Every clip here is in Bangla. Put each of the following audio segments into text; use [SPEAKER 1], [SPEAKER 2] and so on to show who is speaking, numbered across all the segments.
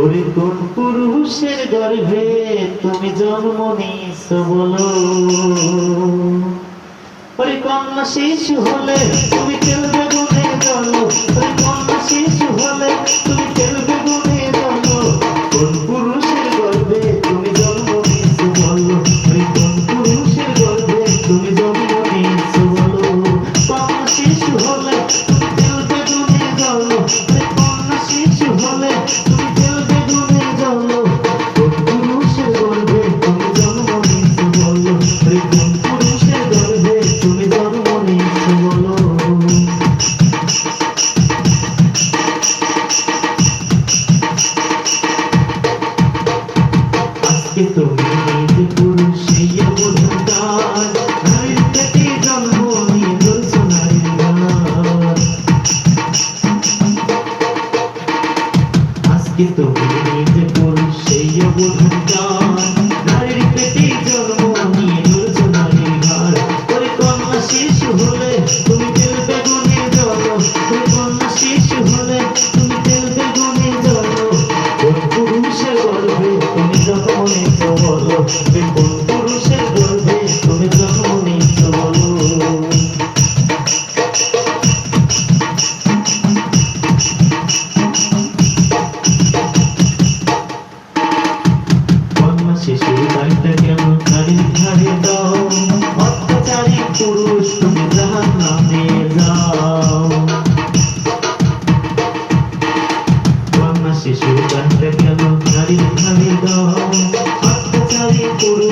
[SPEAKER 1] ওরে কোন পুরুষের তুমি জন্ম নিয়েছো বলো। ওরে শিশু হলে তুমি খেলবে হলে তুমি আজকে তুমি সেই অবধান নারীর পেটে জন্ম তুমি নিজে পুরুষ সেই অবধান নারীর শিশু হলে তুমি ফেলবে গুনে জলো। হলে তুমি ফেলবে গুনে জলো। পুরুষের নিয়েছো বলো তুমি কোন পুরুষের বলবে তুমি যখন ইচ্ছা বলো শিশুর দাও। অত্যাচারী শিশুর বাড়িটা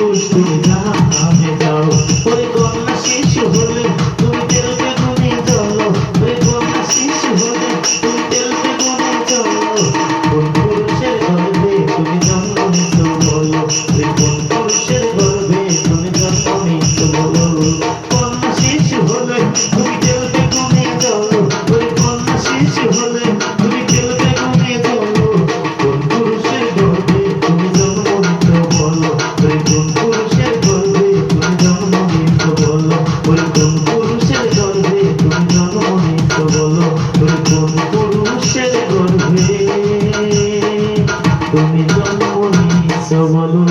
[SPEAKER 1] তুমি দামে দাও ওই কন্যা শিশু হলে তুমি তেল বেগুনে চলো ওই কন্যা তুমি তেল বেগুনে চলো কোন পুরুষের গর্বে তুমি জন্ম নিতে বলো তুমি জন্ম নিয়েছ বলো